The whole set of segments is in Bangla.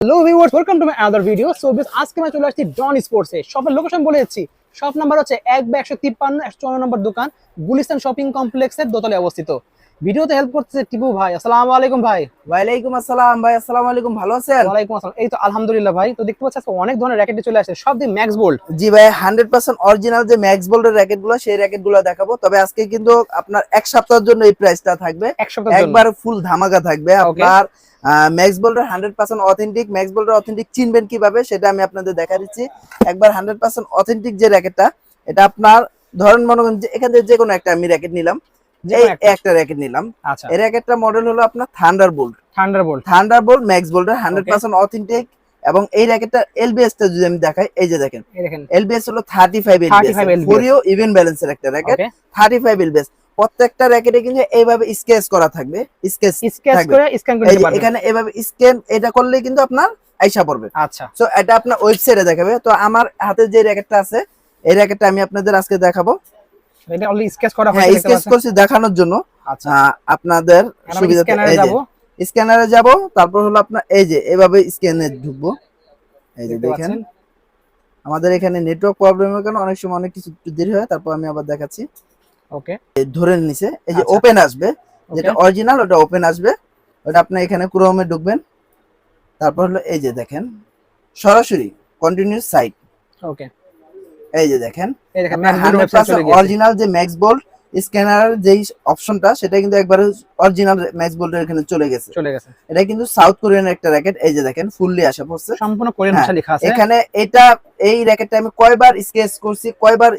Hello viewers welcome to my other video so বেশ আজকে আমি চলে আসছি ডন স্পোর্টসে শপের লোকেশন বলে যাচ্ছি শপ নাম্বার হচ্ছে এক বা একশো তিপ্পান্ন, একশো চুয়ান্ন নম্বর দোকান, গুলিস্তান শপিং কমপ্লেক্সের দোতলে অবস্থিত। ভিডিওতে হেল্প করতেছে টিপু ভাই। আসসালামু আলাইকুম ভাই। ওয়ালাইকুম আসসালাম ভাই আসসালামু আলাইকুম ভালো আছেন? ওয়ালাইকুম আসসালাম। এই তো আলহামদুলিল্লাহ ভাই। তো দেখতে পাচ্ছি আজকে অনেক ধরনের র্যাকেটে চলে আসছে। সব দিয়ে ম্যাক্স বোল্ড জি ভাই হান্ড্রেড পার্সেন্ট অরিজিনাল যে ম্যাক্স বোল্ডের র্যাকেটগুলো সেই র্যাকেটগুলো দেখাবো। তবে আজকে কিন্তু আপনার এক সপ্তাহের জন্য এই প্রাইসটা থাকবে। এক সপ্তাহের জন্য। একবার ফুল ধামাকা থাকবে। আপনার ম্যাক্স বোল্ডের হান্ড্রেড পার্সেন্ট অথেন্টিক ম্যাক্স বোল্ডের অথেন্টিক চিনবেন কীভাবে সেটা আমি আপনাদের দেখা দিচ্ছি। একবার হান্ড্রেড পার্সেন্ট অথেন্টিক যে র্যাকেটটা এটা আপনার ধরেন মনে করেন যে এখান থেকে যে কোনো একটা আমি র্যাকেট নিলাম। একটা। র্যাকেট নিলাম। আচ্ছা। এই র্যাকেটটা মডেল হলো আপনার অথেন্টিক এবং এই র্যাকেটটা এলবিএস টা যদি আমি দেখাই এই যে দেখেন। এই দেখেন। এলবিএস হলো thirty five 35 LBS four U even ব্যালেন্সের একটা র্যাকেট এলবিএস প্রত্যেকটা র্যাকেটে কিন্তু এইভাবে স্কেচ করা থাকবে। স্কেচ করে স্ক্যান পারবেন। এখানে এভাবে স্ক্যান এটা করলে কিন্তু আপনার আইসা পড়বে। আচ্ছা। সো এটা আপনার ওয়েবসাইটে দেখাবে। তো আমার হাতে যে র্যাকেটটা আছে এই র্যাকেটটা আমি আপনাদের আজকে দেখাবো। এটা অলরেডি স্কেচ করা হ্যাঁ হয়েছে দেখতে স্কেচ করছি দেখানোর জন্য। আচ্ছা। আপনাদের স্ক্যানারে যাব। স্ক্যানারে যাব তারপর হলো আপনার এই যে এভাবে স্ক্যানে ঢুকবো। এই যে দেখেন। আমাদের এখানে নেটওয়ার্ক প্রবলেমের কারণে অনেক সময় অনেক কিছু দেরি হয় তারপর আমি আবার দেখাচ্ছি। ওকে। ধরে নিছে এই যে আচ্ছা। ওপেন আসবে যেটা অরিজিনাল ওটা ওপেন আসবে। ওটা আপনি এখানে ক্রোমে ঢুকবেন। তারপর হলো এই যে দেখেন সরাসরি কন্টিনিউস সাইট ওকে। এই যে দেখেন অরিজিনাল যে ম্যাক্স স্ক্যানার যেই অপশনটা সেটা কিন্তু একবারে অরিজিনাল ম্যাক্স এখানে চলে গেছে। চলে গেছে। এটা কিন্তু সাউথ কোরিয়ান একটা র্যাকেট এই যে দেখেন ফুললি আসা পড়ছে। সম্পূর্ণ কোরিয়ান হ্যাঁ, ভাষা লেখা আছে। এখানে এটা এই র্যাকেটটা আমি কয়বার স্কেচ করছি কয়বার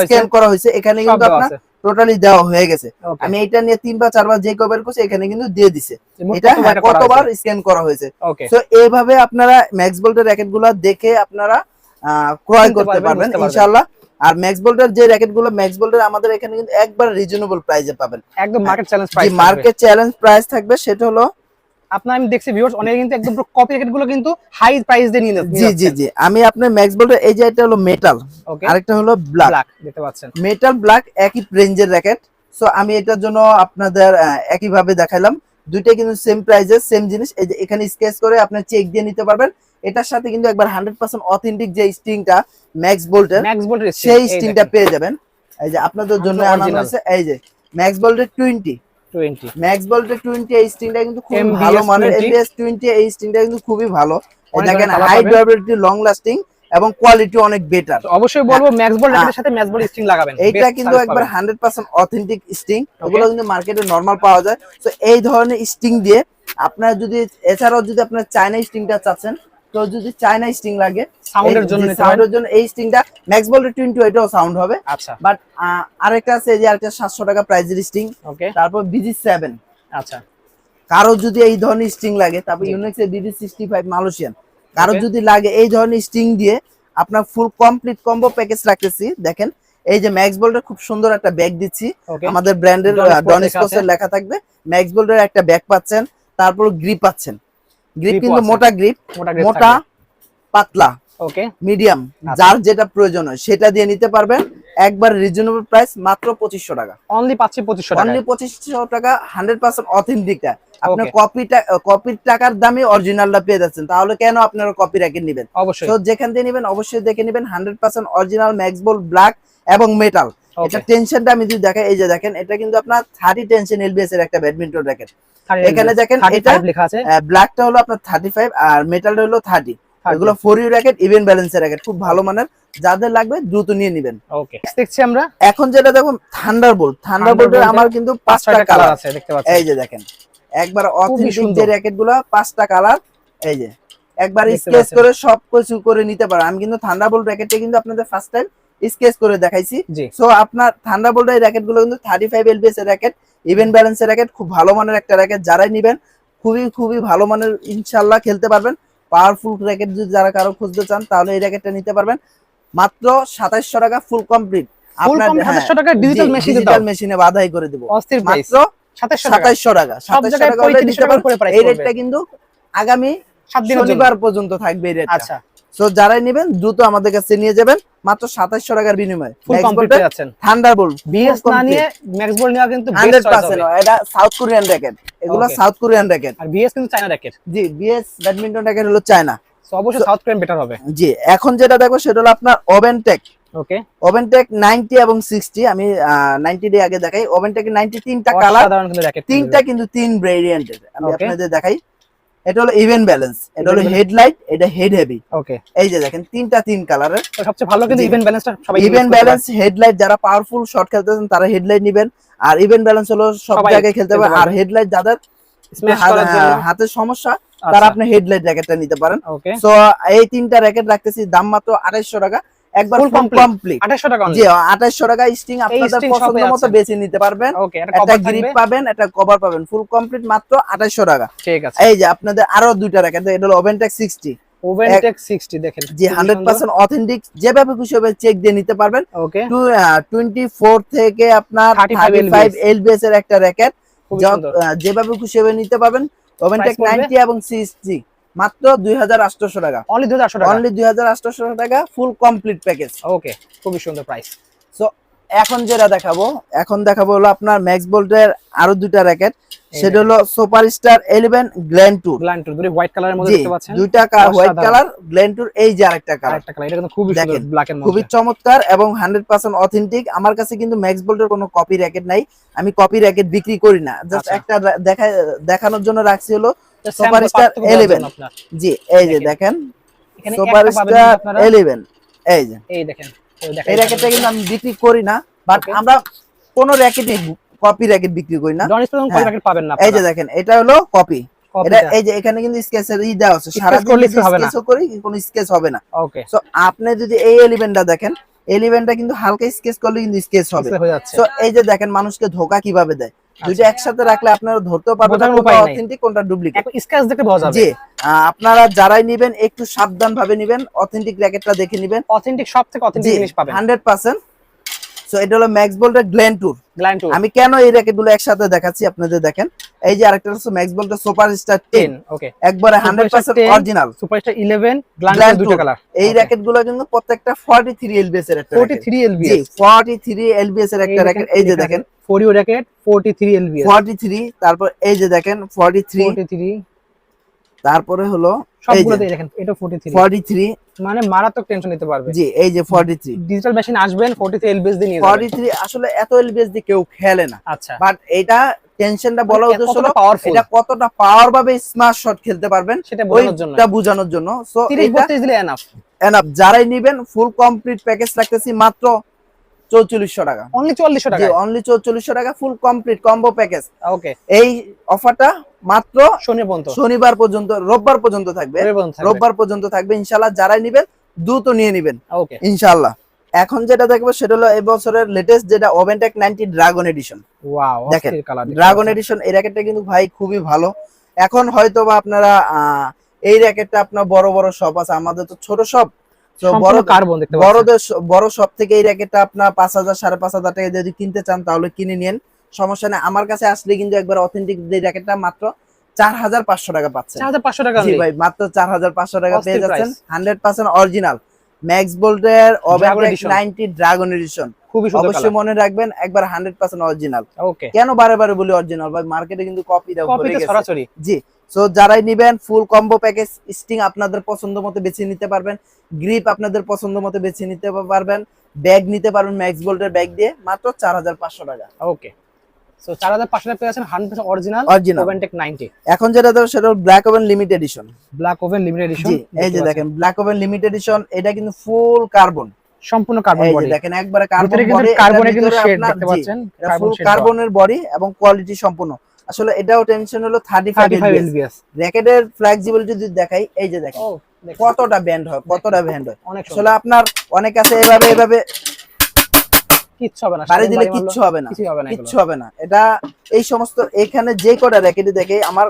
স্ক্যান করা হয়েছে। এখানে কিন্তু আপনার টোটালি দেওয়া হয়ে গেছে। আমি এটা নিয়ে তিন বা চারবার যে কভার করছি এখানে কিন্তু দিয়ে দিছে। এটা কতবার? স্ক্যান করা হয়েছে। তো এইভাবে আপনারা ম্যাক্স বোল্টের র্যাকেটগুলা দেখে আপনারা ক্রয় করতে পারবেন, ইনশাআল্লাহ। আর ম্যাক্স বোল্টের যে র্যাকেটগুলো ম্যাক্স বোল্টের আমাদের এখানে কিন্তু একবার রিজনেবল প্রাইসে পাবেন। একদম market challenge price market challenge price থাকবে। সেটা হলো আপনার আমি দেখছি ভিউয়ার্স অনেকে কিন্তু একদম পুরো কপি র্যাকেটগুলো কিন্তু হাই প্রাইস দিয়ে নিয়ে জি জি জি। আমি আপনার ম্যাক্স বোল্টের এই যে এটা হলো মেটাল আরেকটা হলো ব্ল্যাক দেখতে পাচ্ছেন। মেটাল ব্ল্যাক একই রেঞ্জের র্যাকেট। সো আমি এটার জন্য আপনাদের একইভাবে দেখাইলাম। দুইটা কিন্তু সেম প্রাইজের সেম জিনিস। এই যে এখানে স্কেচ করে আপনি চেক দিয়ে নিতে পারবেন। এটার সাথে কিন্তু একবার হান্ড্রেড পার্সেন্ট অথেন্টিক যে স্টিংটা ম্যাক্স বোল্টের ম্যাক্স সেই স্টিংটা পেয়ে যাবেন। এই যে আপনাদের জন্য আনানো হয়েছে এই যে ম্যাক্স বোল্টের টোয়েন্টি ম্যাক্স বোল্টের টোয়েন্টি এই স্টিংটা কিন্তু খুব ভালো মানের। 20 টোয়েন্টি এই স্টিংটা কিন্তু খুবই ভালো। দেখেন হাই ডিউরেবিলিটি লং লাস্টিং এবং কোয়ালিটি অনেক বেটার অবশ্যই বলব ম্যাক্স বোল্ট র্যাকেটের সাথে ম্যাক্স বোল্ট স্ট্রিং লাগাবেন। এইটা কিন্তু একবার পাবেন। হান্ড্রেড পার্সেন্ট অথেন্টিক স্টিং ওগুলো কিন্তু মার্কেটে নর্মাল পাওয়া যায়। তো এই ধরনের স্টিং দিয়ে আপনার যদি এছাড়াও যদি আপনার চায়না স্টিংটা চাচ্ছেন তো যদি চায়না স্টিং লাগে সাউন্ডের জন্য সাউন্ডের জন্য এই স্টিংটা ম্যাক্স বল্টের টোয়েন্টি এটাও সাউন্ড হবে। আচ্ছা। বাট আরেকটা আছে যে আরেকটা সাতশো টাকা প্রাইজের স্টিং ওকে তারপর বিজি সেভেন আচ্ছা। কারও যদি এই ধরনের স্টিং লাগে তারপর ইউনিক্স এর সিক্সটি ফাইভ মালয়েশিয়ান কারও যদি লাগে এই ধরনের স্টিং দিয়ে আপনার ফুল কমপ্লিট কম্বো প্যাকেজ রাখতেছি দেখেন এই যে ম্যাক্স বোল্টের খুব সুন্দর একটা ব্যাগ দিচ্ছি। আমাদের ব্র্যান্ডের Don ডন লেখা এর লেখা থাকবে। ম্যাক্স বোল্টের একটা ব্যাগ পাচ্ছেন তারপর গ্রিপ পাচ্ছেন। গ্রিপ কিন্তু। মোটা গ্রিপ মোটা পাতলা ওকে মিডিয়াম আচ্ছা। যার যেটা প্রয়োজন হয় সেটা দিয়ে নিতে পারবেন। একবার রিজনেবল প্রাইস মাত্র পঁচিশশো টাকা। অনলি পাচ্ছি 2500 টাকা অনলি পঁচিশশো টাকা হান্ড্রেড পার্সেন্ট অথেন্টিকটা আপনি. কপিটা কপির টাকার দামে অরিজিনালটা পেয়ে যাচ্ছেন। তাহলে কেন আপনারা কপি র্যাকেট নেবেন তো যেখান থেকে নেবেন অবশ্যই দেখে নেবেন। Hundred percent original Maxbolt black এবং মেটাল এটা টেনশনটা আমি যদি দেখাই এই যে দেখেন এটা কিন্তু আপনার থার্টি টেনশন এলবিএস এর একটা ব্যাডমিন্টন র্যাকেট এখানে দেখেন এটা লেখা আছে। ব্ল্যাকটা হলো আপনার থার্টি ফাইভ আর মেটালটা হলো থার্টি এগুলো ফোর ইউ র্যাকেট ইভেন ব্যালেন্সের র্যাকেট খুব ভালো মানের। যাদের লাগবে দ্রুত নিয়ে নেবেন। ওকে দেখছি আমরা। এখন যেটা দেখুন থান্ডার বোল্ট থান্ডার বোল্টের আমার কিন্তু পাঁচটা কালার আছে দেখতে পাচ্ছেন। এই যে দেখেন একবার অথেন্টিক। যে র্যাকেটগুলো পাঁচটা কালার এই যে একবার স্কেচ করে সব কিছু করে নিতে পারেন। আমি কিন্তু থান্ডারবোল্ট র্যাকেটটা কিন্তু আপনাদের ফার্স্ট টাইম স্কেচ করে দেখাইছি। সো আপনার থান্ডারবোল্ট এই র্যাকেটগুলো কিন্তু থার্টি ফাইভ এলবিএস এর র্যাকেট ইভেন ব্যালেন্সের র্যাকেট খুব ভালো মানের একটা র্যাকেট যারাই নিবেন খুবই খুবই ভালো মানের ইনশাল্লাহ খেলতে পারবেন। পাওয়ারফুল র্যাকেট যদি যারা কারও খুঁজতে চান তাহলে এই র্যাকেটটা নিতে পারবেন। মাত্র সাতাইশশো টাকা ফুল কমপ্লিট আপনার কম 2700 টাকা ডিজিটাল মেশিন ডিজিটাল মেশিনে বাধাই করে দিব। অস্থির প্রাইস মাত্র 2700 টাকা। সাতাইশশো টাকা। সাতাইশশো টাকা হলে 3500 নিতে টাকা করে পারবেন price এই। রেটটা কিন্তু আগামী সাত দিনের জন্য। শনিবার পর্যন্ত থাকবে এই রেটটা আচ্ছা। সো যারাই নেবেন দ্রুত আমাদের কাছে নিয়ে যাবেন। মাত্র সাতাশশো টাকার বিনিময়ে। বিএস না নিয়ে নেওয়া কিন্তু এটা সাউথ কোরিয়ান র্যাকেট এগুলো সাউথ কোরিয়ান র্যাকেট আর বিএস কিন্তু চায়না র্যাকেট জি বিএস ব্যাডমিন্টন র্যাকেট হলো চায়না অবশ্যই সাউথ কোরিয়ান বেটার হবে। জি এখন যেটা দেখব সেটা হলো আপনার ওভেনটেক ওকে ওভেনটেক নাইনটি এবং সিক্সটি আমি নাইনটি ডে আগে দেখাই। ওভেনটেক নাইনটি তিনটা কালার সাধারণ তিনটা কিন্তু তিন ভেরিয়েন্টের আমি. আপনাদের দেখাই। এটা হলো ইভেন ব্যালেন্স এটা হলো হেডলাইট এটা হেড হেভি ওকে এই যে দেখেন তিনটা তিন কালারের সবচেয়ে ভালো কিন্তু জি। ইভেন্ট ব্যালেন্সটা সবাই ইভেন ব্যালেন্স হেডলাইট যারা পাওয়ারফুল শট খেলতেছেন তারা হেডলাইট নেবেন। আর ইভেন ব্যালেন্স হলো সব জায়গায় খেলতে পারে। আর হেডলাইট যাদের হ্যাঁ, হাতের সমস্যা আচ্ছা, তারা আপনি হেডলাইট র্যাকেটটা নিতে পারেন। ওকে সো এই তিনটা র্যাকেট রাখতেছি দাম মাত্র আড়াইশো টাকা। একবার ফুল কমপ্লিট 2800 টাকা জি আঠাইশো টাকা স্টিং আপনাদের পছন্দ মতো বেছে নিতে পারবেন। ওকে একটা গ্রিপ পাবেন একটা কভার পাবেন। ফুল কমপ্লিট মাত্র আঠাইশো টাকা। ঠিক আছে। এই যে আপনাদের আরও দুইটা র্যাকেট এটা হলো ওভেনটেক সিক্সটি ওভেনটেক 60 দেখেন হান্ড্রেড পার্সেন্ট অথেন্টিক যেভাবে খুশি হবে চেক দিয়ে নিতে পারবেন। ওকে টোয়েন্টি ফোর থেকে আপনার 35 ফাইভ LBS এলবিএস এর একটা র্যাকেট যেভাবে খুশি হবে নিতে পারবেন। ওভেনটেক পড়বে? নাইনটি এবং সিক্সটি মাত্র দুই হাজার আটশোশো টাকা। অনলি 2800 টাকা? অনলি দুই হাজার টাকা ফুল কমপ্লিট প্যাকেজ ওকে খুবই সুন্দর প্রাইস এখন যেটা দেখাবো এখন দেখাবো হলো আপনার ম্যাক্স বোল্টের আরও দুইটা র্যাকেট সেটা হলো super star eleven gland tour gland দুটো হোয়াইট কালারের মধ্যে দেখতে পাচ্ছেন? দুইটা হোয়াইট কালার গ্ল্যান্ড টুর এই যে আরেকটা কালার আরেকটা কালার এটা কিন্তু খুবই সুন্দর ব্ল্যাক এর খুবই চমৎকার এবং হান্ড্রেড পার্সেন্ট অথেন্টিক আমার কাছে কিন্তু ম্যাক্স বোল্টের কোনো কপি র্যাকেট নাই। আমি কপি র্যাকেট বিক্রি করি না। জাস্ট আচ্ছা। একটা দেখা দেখানোর জন্য রাখছি হলো তো Star 11 জি এই যে দেখেন। দেখেন এখানে সুপার একটা পাবেন স্টার কিন্তু এই যে। এই দেখেন এই র্যাকেটটা কিন্তু আমি বিক্রি করি না বাট আমরা কোনো র্যাকেটে কপি র্যাকেট বিক্রি করি না। ডন হ্যাঁ। র্যাকেট পাবেন না এই যে দেখেন এটা হলো কপি এটা এই যে এখানে কিন্তু স্কেচের ই দেওয়া আছে। সারা করলে কিছু হবে না। করি কোনো স্কেচ হবে না। ওকে সো আপনি যদি এই এলিভেন্টটা দেখেন এলিভেন্টটা কিন্তু হালকা স্কেচ করলে কিন্তু স্কেচ হবে। সো এই যে দেখেন মানুষকে ধোকা কীভাবে দেয়? দুইটা একসাথে রাখলে আপনারা ধরতেও পারবেন কোনটা অথেন্টিক কোনটা ডুপ্লিকেট স্ক্র্যাচ দেখে বোঝা যাবে। জি আপনারা যারাই নেবেন একটু সাবধান ভাবে নেবেন অথেন্টিক র্যাকেটটা দেখে নেবেন। অথেন্টিক সব থেকে অথেন্টিক জিনিস পাবেন। হান্ড্রেড পার্সেন্ট সো এটা হলো ম্যাক্স বোল্টের গ্ল্যান্ড টুর গ্ল্যান্ড টু আমি কেন এই র্যাকেটগুলো একসাথে দেখাচ্ছি আপনাদের দেখেন? এই যে আরেকটা হচ্ছে ম্যাক্স বোল্টের সুপার স্টার টেন 10 ওকে একবারে hundred percent 10 original superstar 11 gland Gland দুটো কালার এই র্যাকেটগুলো কিন্তু প্রত্যেকটা ফর্টি থ্রি এলবিএস এর একটা racket। 43 জি এলবিএস ফর্টি থ্রি এলবিএস এর একটা র্যাকেট এই যে দেখেন। Four U racket 43 LBS forty three তারপর এই যে দেখেন ফর্টি থ্রি 43 তারপরে হলো এই দেখেন এটা 43 ফর্টি থ্রি মানে মারাত্মক টেনশন নিতে পারবে। জি এই যে ফর্টি থ্রি ডিজিটাল মেশিন আসবেন 43 এলবিএস দিয়ে নিয়ে যাবেন। থ্রি আসলে এত এলবিএস দিয়ে কেউ খেলে না। আচ্ছা। বাট এটা টেনশনটা বলা উদ্দেশ্য হলো এটা কতটা পাওয়ার ভাবে স্মার্ট শট খেলতে পারবেন সেটা বোঝানোর জন্য। ওইটা বোঝানোর জন্য। সো 30 32 দিলে এনাফ এনাফ যারাই নিবেন ফুল কমপ্লিট প্যাকেজ রাখতেছি মাত্র চৌচল্লিশশো টাকা। অনলি 4400 টাকা অনলি চৌচল্লিশশো টাকা full complete combo package okay এই অফারটা মাত্র শনিবার পর্যন্ত রোববার পর্যন্ত থাকবে। রবিবার পর্যন্ত থাকবে। ইনশাল্লাহ যারাই নিবেন দ্রুত নিয়ে নিবেন। ইনশাল্লাহ এখন যেটা দেখব সেটা হলো এই বছরের লেটেস্ট যেটা Woventech ninety dragon edition wow দেখেন, ড্রাগন এডিশন এই র্যাকেটটা কিন্তু ভাই খুবই ভালো। এখন হয়তো বা আপনারা আহ, এই র্যাকেটটা আপনার বড় বড় শপ আছে আমাদের তো ছোট শপ তো বড় শপ থেকে এই র্যাকেটটা আপনার পাঁচ হাজার সাড়ে পাঁচ হাজার টাকা যদি কিনতে চান তাহলে কিনে নিন। সমস্যা নেই। আমার কাছে আসলে কিন্তু একবার অথেন্টিক এই র্যাকেটটা মাত্র চার হাজার পাঁচশো টাকা পাচ্ছেন। 4500 টাকা জি ভাই মাত্র চার হাজার পাঁচশো টাকা পেয়ে যাচ্ছেন। হান্ড্রেড পার্সেন্ট অরিজিনাল ম্যাক্স বোল্টের নাইনটি ড্রাগন এডিশন খুবই অবশ্যই মনে রাখবেন একবার হান্ড্রেড পার্সেন্ট অরিজিনাল কেন বারে বারে বলি অরিজিনাল ভাই মার্কেটে কিন্তু কপি। সরাসরি। জি সো যারাই নিবেন ফুল কম্বো প্যাকেজ স্টিং আপনাদের পছন্দ মতো বেছে নিতে পারবেন। গ্রিপ আপনাদের পছন্দ মতো বেছে নিতে পারবেন। ব্যাগ নিতে পারবেন ম্যাক্স বোল্টের ব্যাগ দিয়ে মাত্র চার হাজার পাঁচশো টাকা। ওকে। সো 4500 টাকা পেয়ে আছেন 100% অরিজিনাল ওভেনটেক 90 এখন যেটা দেবো সেটা black woven limited edition black woven limited edition এই যে দেখেন ব্ল্যাক ওভেন লিমিটেড এডিশন এটা কিন্তু ফুল কার্বন সম্পূর্ণ কার্বন বডি দেখেন একবারে কার্বন বডি কার্বনের কিন্তু শেড দেখতে পাচ্ছেন ফুল কার্বনের বডি এবং কোয়ালিটি সম্পূর্ণ। আসলে এটাও টেনশন হলো থার্টি ফাইভ 35 এলবিএস র্যাকেটের ফ্লেক্সিবিলিটি যদি দেখাই এই যে দেখেন কতটা ব্যান্ড হয় কতটা ব্যান্ড হয়। আসলে আপনার অনেক আছে এভাবে এভাবে কিচ্ছু হবে না বাড়ি দিলে কিচ্ছু হবে না কিছুই হবে না কিচ্ছু হবে না। এটা এই সমস্ত এখানে যে কটা র্যাকেটই দেখে আমার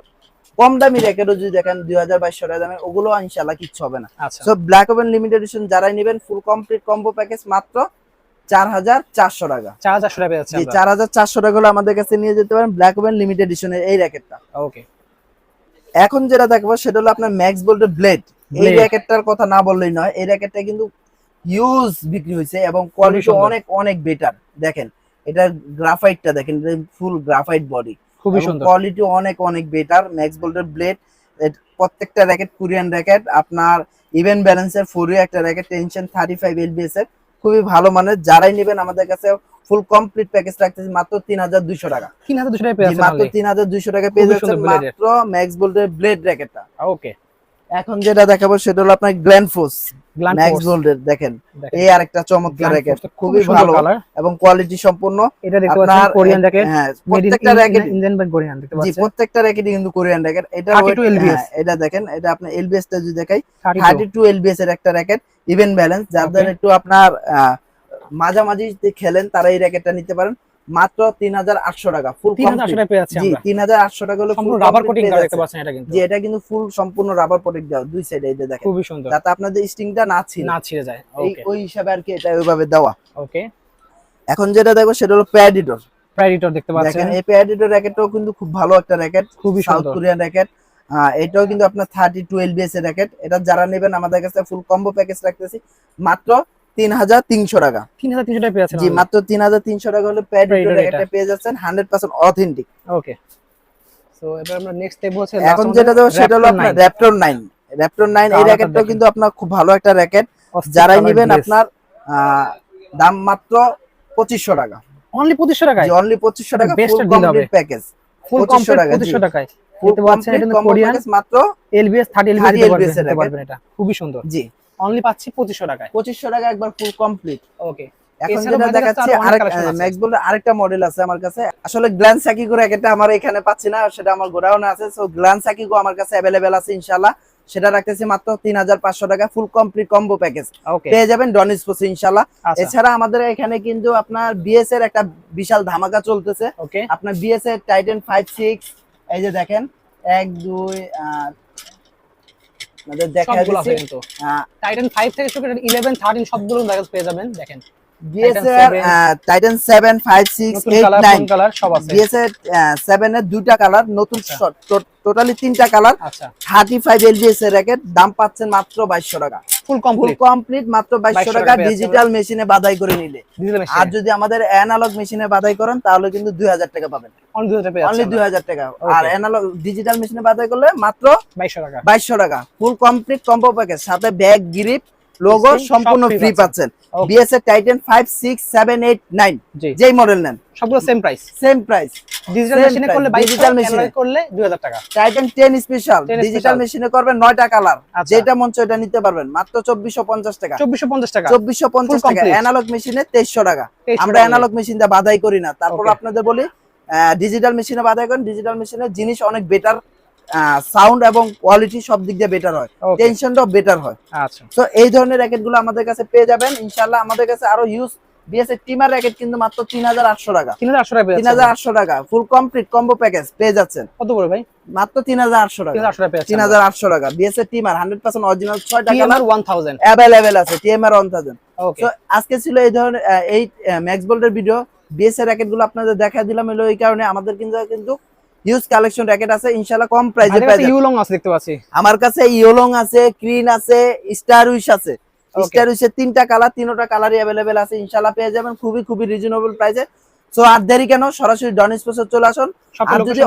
কম দামি র্যাকেটও যদি দেখেন দুই হাজার বাইশশো টাকা দামে ওগুলো ইনশাল্লাহ কিচ্ছু হবে না। আচ্ছা। So black woven limited edition যারাই নেবেন ফুল কমপ্লিট কম্বো প্যাকেজ মাত্র চার হাজার চারশো টাকা। 4000 টাকা পেয়ে জি যাচ্ছেন চার হাজার চারশো টাকা হলে আমাদের কাছে নিয়ে যেতে পারেন ব্ল্যাক ওভেন লিমিটেড এডিশনের এই র্যাকেটটা। ওকে এখন যেটা দেখব সেটা হলো আপনার ম্যাক্স বোল্টের ব্লেড এই। র্যাকেটটার কথা না বললেই নয় এই র্যাকেটটা কিন্তু ইউজ বিক্রি হয়েছে এবং কোয়ালিটি অনেক অনেক বেটার দেখেন এটা গ্রাফাইটটা দেখেন ফুল গ্রাফাইট বডি খুবই সুন্দর। কোয়ালিটি অনেক অনেক বেটার ম্যাক্স বোল্টের ব্লেড প্রত্যেকটা র্যাকেট কোরিয়ান র্যাকেট আপনার ইভেন ব্যালেন্সের ফোর একটা racket tension thirty five LBS এর। খুবই ভালো মানের। যারাই নেবেন আমাদের কাছে ফুল কমপ্লিট প্যাকেজ রাখতেছি মাত্র তিন হাজার দুইশো টাকা। তিন হাজার টাকা মাত্র তিন হাজার দুইশো টাকা পেয়ে যাচ্ছেন। মাত্র ম্যাক্স বোল্টের ব্লেড র্যাকেটটা ওকে এখন যেটা দেখাবো সেটা হলো আপনার গ্ল্যান্ডফোর্স ম্যাক্স দেখেন। এই আরেকটা চমৎকার র্যাকেট খুবই ভালো এবং কোয়ালিটি সম্পূর্ণ এটা দেখতে পাচ্ছেন কোরিয়ান র্যাকেট হ্যাঁ প্রত্যেকটা র্যাকেট ইন্ডিয়ান কোরিয়ান দেখতে জি প্রত্যেকটা কিন্তু কোরিয়ান র্যাকেট এটা 32 weight- LBS হ্যাঁ, এটা দেখেন এটা আপনার এলবিএস টা যদি দেখাই 32 থার্টি টু এলবিএস এর একটা র্যাকেট ইভেন ব্যালেন্স যাদের. একটু আপনার মাঝামাঝি খেলেন তারা এই র্যাকেটটা নিতে পারেন। মাত্র তিন হাজার আটশো টাকা ফুল 3800 টাকা পেয়ে যাচ্ছি জি আমরা। তিন হাজার আটশো টাকা হলো রাবার কোটিং জি এটা কিন্তু ফুল সম্পূর্ণ রাবার প্রোটেক্ট দেওয়া দুই সাইডে এই যে দেখেন। খুবই সুন্দর। যাতে আপনাদের স্টিংটা না ছিল না ছিঁড়ে যায় ওই হিসাবে আর কি এটা ওইভাবে দেওয়া। ওকে এখন যেটা দেখো সেটা হলো প্যাডিটর প্রাইডিটর দেখতে পাচ্ছেন। দেখেন এই প্যাডিটর র্যাকেটটাও কিন্তু খুব ভালো একটা র্যাকেট খুবই সাউথ কোরিয়ান র্যাকেট এটাও কিন্তু আপনার থার্টি টু এলবিএস এর র্যাকেট এটা যারা নেবেন আমাদের কাছে ফুল কম্বো প্যাকেজ রাখতেছি। মাত্র তিন হাজার তিনশো টাকা। তিন হাজার তিনশো টাকা পেয়ে যাচ্ছেন জি মাত্র তিন হাজার তিনশো টাকা হলে Predator প্যাডিটর পেয়ে যাচ্ছেন hundred percent authentic okay so এবার আমরা নেক্সট স্টেপ হচ্ছে এখন যেটা দেবো সেটা হলো আপনার র্যাপটর নাইন র্যাপটর নাইন এই র্যাকেটটাও কিন্তু আপনার খুব ভালো একটা র্যাকেট যারাই নেবেন আপনার দাম মাত্র পঁচিশশো টাকা। অনলি পঁচিশশো টাকায়? অনলি পঁচিশশো টাকা। কমপ্লিট প্যাকেজ ফুল কমপ্লিট টাকা, পঁচিশশো টাকায় ফুল দেখতে পাচ্ছেন এটা কমপ্লিট কিন্তু কম্বো কোরিয়ান প্যাকেজ মাত্র এলবিএস থার্টি এলবিএস দিতে পারবেন এটা। খুবই সুন্দর। জি। অনলি পাচ্ছি পঁচিশশো টাকায়। পঁচিশশো টাকা একবার ফুল কমপ্লিট ওকে এখন যেটা দেখাচ্ছি আরেকটা মডেল আছে আমার কাছে। আসলে গ্ল্যান্স সাকিগো র্যাকেটটা আমার এখানে পাচ্ছি না সেটা আমার গোডাউনে আছে। সো গ্ল্যান্স সাকিগো আমার কাছে অ্যাভেলেবেল আছে ইনশাআল্লাহ। সেটা রাখতেছি মাত্র তিন হাজার পাঁচশো টাকা ফুল কমপ্লিট কম্বো প্যাকেজ পেয়ে যাবেন ডনিস পোসে ইনশাআল্লাহ। আচ্ছা। এছাড়া আমাদের এখানে কিন্তু আপনার বিএস এর একটা বিশাল ধামাকা চলতেছে। ওকে আপনার বিএস এর টাইটেন ফাইভ সিক্স এই যে দেখেন এক দুই আপনাদের দেখা সবগুলো আছে কিন্তু। টাইটান ফাইভ থেকে শুরু করে ইলেভেন থার্টিন সবগুলো দেখা পেয়ে যাবেন দেখেন। টাইটেন কালার সব আছে। এর দুইটা কালার নতুন আচ্ছা। টোটালি তিনটা কালার আচ্ছা। থার্টি ফাইভ এলবিএস এর র্যাকেট দাম পাচ্ছেন মাত্র বাইশশো টাকা। ফুল কমপ্লিট কমপ্লিট মাত্র 2200 টাকা ডিজিটাল মেশিনে বাদাই করে নিলে। আর যদি আমাদের অ্যানালগ মেশিনে বাদাই করেন তাহলে কিন্তু দুই হাজার টাকা পাবেন। অনলি দুটো পেয়ে অনলি যাচ্ছেন দুই হাজার টাকা। আর অ্যানালগ ডিজিটাল মেশিনে বাদাই করলে মাত্র বাইশশো টাকা। 2200 টাকা। ফুল কমপ্লিট কম্বো প্যাকেজ সাথে ব্যাগ গ্রিপ লোগো সম্পূর্ণ ফ্রি পাচ্ছেন। পাচ্ছেন। Okay. বিএস এর Titan five six seven eight nine জি। যেই মডেল নেন। সবগুলো same price same price digital মেশিনে করলে বাইশ digital ডিজিটাল মেশিনে করলে দুই হাজার টাকা। টাইটান টেন স্পেশাল ডিজিটাল মেশিনে করবেন নয়টা কালার আচ্ছা। যেটা মন চায় ওটা নিতে পারবেন। মাত্র চব্বিশশো পঞ্চাশ টাকা। চব্বিশশো পঞ্চাশ টাকা। চব্বিশশো পঞ্চাশ Full টাকা। অ্যানালগ মেশিনে তেইশশো টাকা। আমরা অ্যানালগ মেশিন দিয়ে বাধাই করি না। তারপর. আপনাদের বলি ডিজিটাল মেশিনে বাধাই করেন। ডিজিটাল মেশিনের জিনিস অনেক বেটার সাউন্ড এবং কোয়ালিটি সব দিক দিয়ে বেটার হয়। টেনশনটাও বেটার হয়। আচ্ছা। তো এই ধরনের র্যাকেটগুলো আমাদের কাছে পেয়ে যাবেন। ইনশাল্লাহ আমাদের কাছে আরও ইউজ টিমার র্যাকেট কিন্তু মাত্র তিন হাজার আটশো টাকা। তিন হাজার আটশো টাকা পেয়ে তিন যাচ্ছেন হাজার আটশো টাকা ফুল কমপ্লিট কম্বো প্যাকেজ পেয়ে যাচ্ছেন। কত করে ভাই? মাত্র তিন হাজার আটশো তিন টাকা হাজার আটশো টাকা। টাকা টিমার হান্ড্রেড পার্সেন্ট অরিজিনাল ছয়টা colour TMR one thousand available আছে ওয়ান থাউজেন্ড ওকে তো আজকে ছিল এই ধরনের এই ম্যাক্স বোল্টের ভিডিও বিএস এরগুলো আপনাদের দেখা দিলাম এই কারণে। আমাদের কিন্তু কিন্তু হিউজ কালেকশন র্যাকেট আছে ইনশাল্লাহ কম প্রাইসে যাবেন। ইউলং আছে দেখতে পাচ্ছি। আমার কাছে ইয়োলং আছে ক্রিন আছে স্টার উইশ আছে। স্টার উইশের তিনটা কালার তিনটা কালারই অ্যাভেলেবেল আছে ইনশাল্লাহ পেয়ে যাবেন খুবই খুবই রিজনেবল প্রাইসে সো আর দেরি কেন? সরাসরি ডন স্পোর্টসে চলে আসুন। আর যদি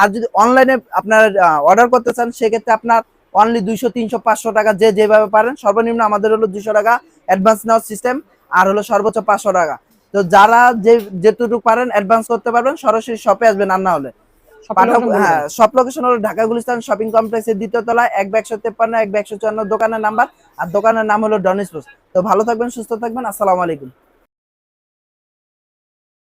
আর যদি অনলাইনে আপনার অর্ডার করতে চান সেক্ষেত্রে আপনার অনলি দুইশো তিনশো পাঁচশো টাকা যে যেভাবে পারেন সর্বনিম্ন আমাদের হলো দুশো টাকা অ্যাডভান্স নেওয়ার সিস্টেম আর হলো সর্বোচ্চ পাঁচশো টাকা। তো যারা যে যেটুকু পারেন অ্যাডভান্স করতে পারবেন সরাসরি শপে আসবেন আর না হলে। সব লোকেশন হ্যাঁ সব লোকেশন হলো ঢাকা গুলিস্তান শপিং কমপ্লেক্সের দ্বিতীয় তলায় এক একশো তেপান্ন এক একশো চুয়ান্ন দোকানের নাম্বার আর দোকানের নাম হলো ডনিস তো ভালো থাকবেন সুস্থ থাকবেন আসসালামু আলাইকুম।